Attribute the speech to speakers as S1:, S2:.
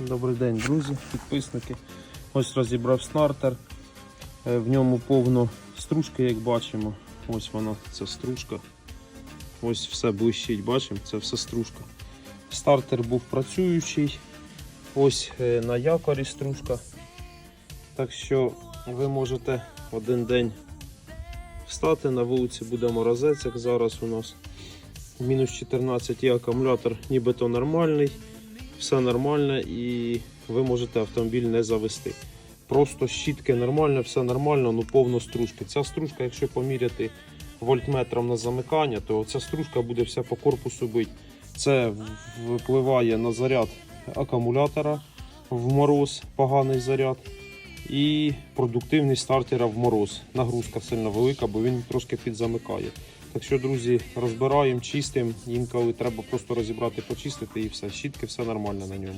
S1: Добрий день, друзі, підписники. Ось розібрав стартер. Е, В ньому повно стружки, як бачимо. Ось вона, це стружка. Ось все блищить, бачимо, це все стружка. Стартер був працюючий. Ось е, на якорі стружка. Так що ви можете один день встати на вулиці, буде морозець, як зараз у нас. Мінус 14 і акумулятор нібито нормальний все нормально і ви можете автомобіль не завести. Просто щітки нормально, все нормально, ну повно стружки. Ця стружка, якщо поміряти вольтметром на замикання, то ця стружка буде вся по корпусу бити. Це впливає на заряд акумулятора в мороз, поганий заряд. І продуктивність стартера в мороз. Нагрузка сильно велика, бо він трошки підзамикає. Так що, друзі, розбираємо, чистимо. Інколи треба просто розібрати, почистити і все. Щітки, все нормально на ньому.